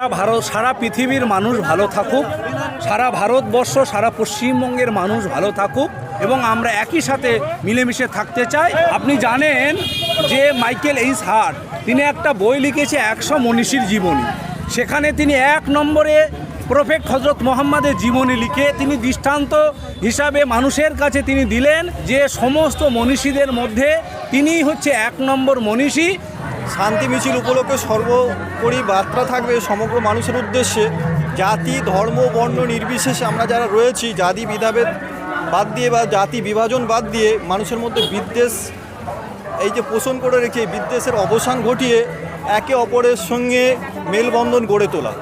সারা ভারত, সারা পৃথিবীর মানুষ ভালো থাকুক, সারা ভারতবর্ষ, সারা পশ্চিমবঙ্গের মানুষ ভালো থাকুক এবং আমরা একই সাথে মিলেমিশে থাকতে চাই। আপনি জানেন যে মাইকেল এইস হার্ট তিনি একটা বই লিখেছে একশো মনীষীর জীবনী। সেখানে তিনি এক নম্বরে প্রফেক্ট হজরত মোহাম্মদের জীবনী লিখে তিনি দৃষ্টান্ত হিসাবে মানুষের কাছে তিনি দিলেন যে সমস্ত মনীষীদের মধ্যে তিনিই হচ্ছে এক নম্বর মনীষী। শান্তি মিছিল উপলক্ষে সর্বোপরি বার্তা থাকবে সমগ্র মানুষের উদ্দেশ্যে। জাতি, ধর্ম, বর্ণ নির্বিশেষে আমরা যারা রয়েছি, জাতি বিধাভেদ বাদ দিয়ে বা জাতি, বিভাজন বাদ দিয়ে মানুষের মধ্যে বিদ্বেষ, এই যে পোষণ করে রেখে বিদ্বেষের অবসান ঘটিয়ে একে অপরের সঙ্গে মেলবন্ধন গড়ে তোলা।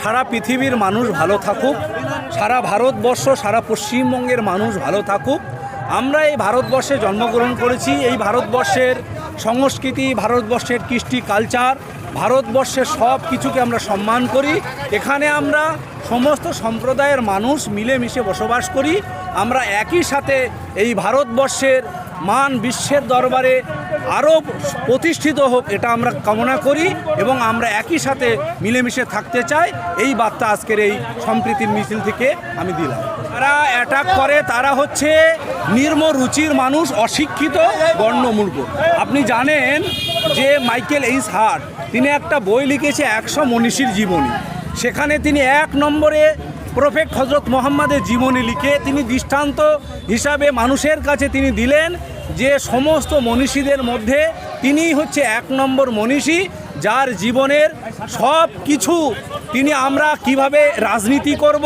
সারা পৃথিবীর মানুষ ভালো থাকুক, সারা ভারতবর্ষ, সারা পশ্চিমবঙ্গের মানুষ ভালো থাকুক। আমরা এই ভারতবর্ষে জন্মগ্রহণ করেছি, এই ভারতবর্ষের সংস্কৃতি, ভারতবর্ষের কৃষ্টি কালচার, ভারতবর্ষের সব কিছুকে আমরা সম্মান করি। এখানে আমরা সমস্ত সম্প্রদায়ের মানুষ মিলেমিশে বসবাস করি। আমরা একই সাথে এই ভারতবর্ষের মান বিশ্বের দরবারে আরও প্রতিষ্ঠিত হোক, এটা আমরা কামনা করি এবং আমরা একই সাথে মিলেমিশে থাকতে চাই। এই বার্তা আজকের এই সম্প্রীতির মিছিল থেকে আমি দিলাম। তারা অ্যাটাক করে, তারা হচ্ছে নির্ম রুচির মানুষ, অশিক্ষিত বর্ণমূর্খ। আপনি জানেন যে মাইকেল এইস হার্ট, তিনি একটা বই লিখেছে, একশো মনীষীর জীবনী। সেখানে তিনি এক নম্বরে প্রফেক্ট হজরত মোহাম্মদের জীবনী লিখে তিনি দৃষ্টান্ত হিসাবে মানুষের কাছে তিনি দিলেন। যে সমস্ত মনীষীদের মধ্যে তিনিই হচ্ছে এক নম্বর মনীষী, যার জীবনের সব কিছু তিনি আমরা কীভাবে রাজনীতি করব,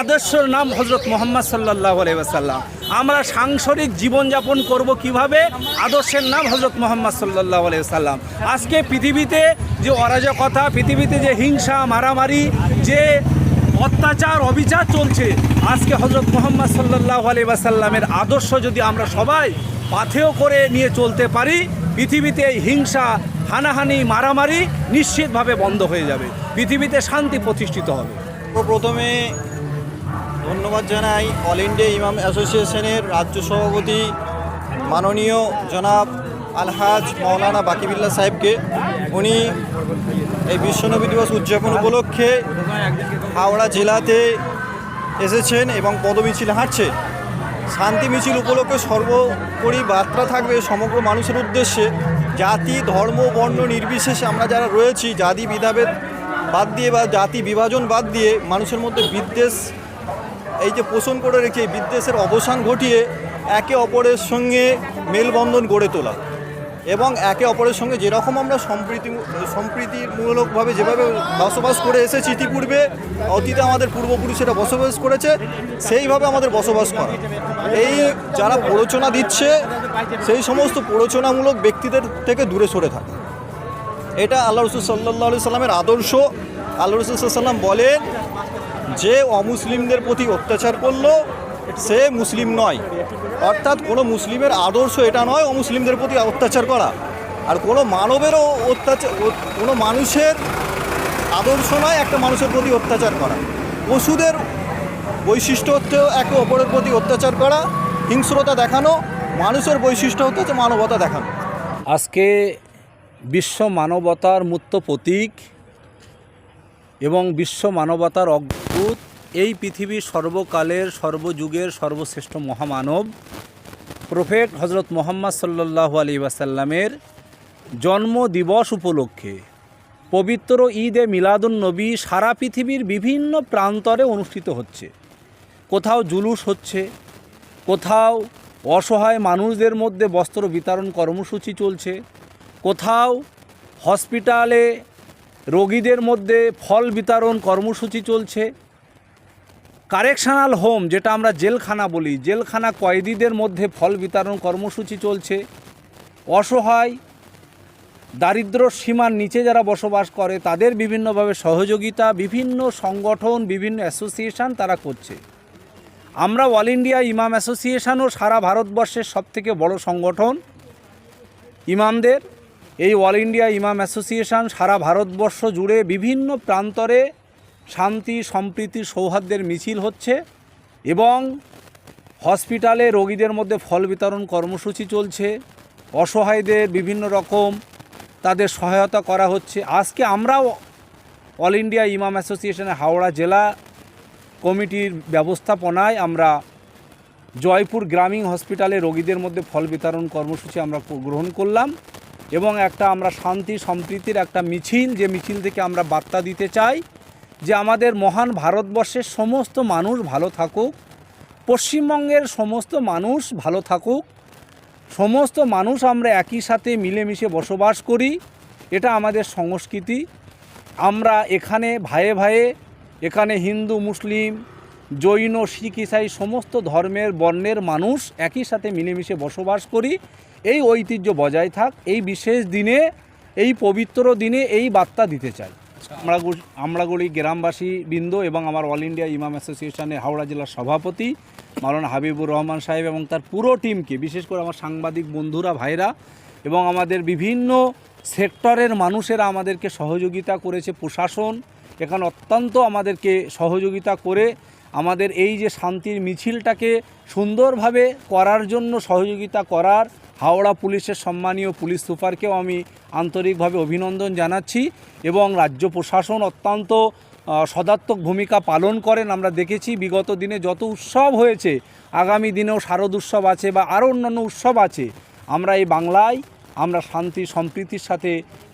আদর্শর নাম হজরত মোহাম্মদ সাল্লাহ আলাইসাল্লাম আমরা সাংসারিক জীবনযাপন করব কীভাবে, আদর্শের নাম হজরত মোহাম্মদ সাল্লাহ আলাইসাল্লাম আজকে পৃথিবীতে যে অরাজকতা পৃথিবীতে যে হিংসা, মারামারি, যে অত্যাচার, অবিচার চলছে, আজকে হজরত মোহাম্মদ সাল্লাহ আলাইসাল্লামের আদর্শ যদি আমরা সবাই পাথেয় করে নিয়ে চলতে পারি। পৃথিবীতে হিংসা, হানাহানি, মারামারি নিশ্চিতভাবে বন্ধ হয়ে যাবে। পৃথিবীতে শান্তি প্রতিষ্ঠিত হবে। প্রথমে ধন্যবাদ জানাই অল ইন্ডিয়া ইমাম অ্যাসোসিয়েশনের রাজ্য সভাপতি মাননীয় জনাব আলহাজ মৌলানা বাকিবিল্লা সাহেবকে। উনি এই বিশ্বনবী দিবস উদযাপন উপলক্ষে হাওড়া জেলাতে এসেছেন এবং পদমিছিল হাঁটছে। শান্তি মিছিল উপলক্ষে সর্বোপরি বার্তা থাকবে সমগ্র মানুষের উদ্দেশ্যে। জাতি, ধর্ম, বর্ণ নির্বিশেষে আমরা যারা রয়েছি, জাতি বিধাভেদ বাদ দিয়ে বা জাতি, বিভাজন বাদ দিয়ে মানুষের মধ্যে বিদ্বেষ, এই যে পোষণ করে রেখে বিদ্বেষের অবসান ঘটিয়ে একে অপরের সঙ্গে মেলবন্ধন গড়ে তোলা। এবং একে অপরের সঙ্গে যেরকম আমরা সম্প্রীতি, সম্প্রীতিমূলকভাবে যেভাবে বসবাস করে এসেছি ইতিপূর্বে, অতীতে আমাদের পূর্বপুরুষেরা বসবাস করেছে, সেইভাবে আমাদের বসবাস করা। এই যারা প্ররোচনা দিচ্ছে, সেই সমস্ত প্ররোচনামূলক ব্যক্তিদের থেকে দূরে সরে থাকে। এটা আল্লাহ রসুল সাল্লাহ সাল্লামের আদর্শ। আল্লাহ রসুল সাল্লাম বলেন যে অমুসলিমদের প্রতি অত্যাচার করল সে মুসলিম নয়। অর্থাৎ কোনো মুসলিমের আদর্শ এটা নয় অমুসলিমদের প্রতি অত্যাচার করা। আর কোনো মানবেরও অত্যাচার, কোনো মানুষের আদর্শ নয় একটা মানুষের প্রতি অত্যাচার করা। পশুদের বৈশিষ্ট্য হচ্ছে একে অপরের প্রতি অত্যাচার করা, হিংস্রতা দেখানো, মানুষের বৈশিষ্ট্য হচ্ছে মানবতা দেখানো। আজকে বিশ্ব মানবতার মূর্ত প্রতীক এবং বিশ্ব মানবতার অদ্ভুত এই পৃথিবীর সর্বকালের, সর্বযুগের সর্বশ্রেষ্ঠ মহামানব প্রফেট হজরত মোহাম্মদ সাল্লাহ আলী ওয়াসাল্লামের জন্ম দিবস উপলক্ষে পবিত্র ঈদে মিলাদুন নবী সারা পৃথিবীর বিভিন্ন প্রান্তরে অনুষ্ঠিত হচ্ছে। কোথাও জুলুস হচ্ছে, কোথাও অসহায় মানুষদের মধ্যে বস্ত্র বিতরণ কর্মসূচি চলছে, কোথাও হসপিটালে রোগীদের মধ্যে ফল বিতরণ কর্মসূচি চলছে কারেকশনাল হোম, যেটা আমরা জেলখানা বলি। জেলখানা কয়েদিদের মধ্যে ফল বিতরণ কর্মসূচি চলছে। অসহায়, দারিদ্র সীমার নিচে যারা বসবাস করে, তাদের বিভিন্নভাবে সহযোগিতা, বিভিন্ন সংগঠন, বিভিন্ন অ্যাসোসিয়েশন তারা করছে। আমরা অল ইন্ডিয়া ইমাম অ্যাসোসিয়েশনও সারা ভারতবর্ষের সবথেকে বড় সংগঠন ইমামদের। এই অল ইন্ডিয়া ইমাম অ্যাসোসিয়েশন সারা ভারতবর্ষ জুড়ে বিভিন্ন প্রান্তরে শান্তি, সম্প্রীতি, সৌহার্দ্যের মিছিল হচ্ছে এবং হসপিটালে রোগীদের মধ্যে ফল বিতরণ কর্মসূচি চলছে। অসহায়দের বিভিন্ন রকম তাদের সহায়তা করা হচ্ছে। আজকে আমরাও অল ইন্ডিয়া ইমাম অ্যাসোসিয়েশনের হাওড়া জেলা কমিটির ব্যবস্থাপনায় আমরা জয়পুর গ্রামীণ হসপিটালে রোগীদের মধ্যে ফল বিতরণ কর্মসূচি আমরা গ্রহণ করলাম এবং একটা আমরা শান্তি, সম্প্রীতির একটা মিছিল, যে মিছিল থেকে আমরা বার্তা দিতে চাই যে আমাদের মহান ভারতবর্ষের সমস্ত মানুষ ভালো থাকুক, পশ্চিমবঙ্গের সমস্ত মানুষ ভালো থাকুক, সমস্ত মানুষ আমরা একই সাথে মিলেমিশে বসবাস করি, এটা আমাদের সংস্কৃতি। আমরা এখানে ভাইয়ে ভাইয়ে এখানে হিন্দু, মুসলিম, জৈন, শিখ, ইসাই সমস্ত ধর্মের, বর্ণের মানুষ একই সাথে মিলেমিশে বসবাস করি। এই ঐতিহ্য বজায় থাক, এই বিশেষ দিনে, এই পবিত্র দিনে এই বার্তা দিতে চাই। আমরাগুড়ি আমরাগুড়ি গ্রামবাসী বৃন্দ এবং আমার অল ইন্ডিয়া ইমাম অ্যাসোসিয়েশনের হাওড়া জেলার সভাপতি, মাওলানা হাবিবুর রহমান সাহেব এবং তার পুরো টিমকে, বিশেষ করে আমার সাংবাদিক বন্ধুরা, ভাইরা এবং আমাদের বিভিন্ন সেক্টরের মানুষেরা আমাদেরকে সহযোগিতা করেছে, প্রশাসন এখানে অত্যন্ত আমাদেরকে সহযোগিতা করে আমাদের এই যে শান্তির মিছিলটাকে সুন্দরভাবে করার জন্য সহযোগিতা করার হাওড়া পুলিশের সম্মানীয় পুলিশ সুপারকেও আমি আন্তরিকভাবে অভিনন্দন জানাচ্ছি এবং রাজ্য প্রশাসন অত্যন্ত সদাত্মক ভূমিকা পালন করেন। আমরা দেখেছি বিগত দিনে যত উৎসব হয়েছে আগামী দিনেও শারদ উৎসব আছে বা আরও অন্যান্য উৎসব আছে আমরা এই বাংলায় আমরা শান্তি সম্প্রীতির সাথে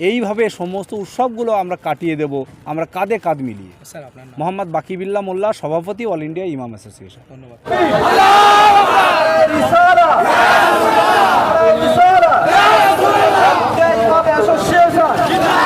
এইভাবে সমস্ত উৎসবগুলো আমরা কাটিয়ে দেব আমরা কাঁধে কাঁধ মিলিয়ে। স্যার আপনার নাম? মোহাম্মদ বাকিবিল্লা মোল্লা সভাপতি অল ইন্ডিয়া ইমাম অ্যাসোসিয়েশন। ধন্যবাদ। জিন্দাবাদ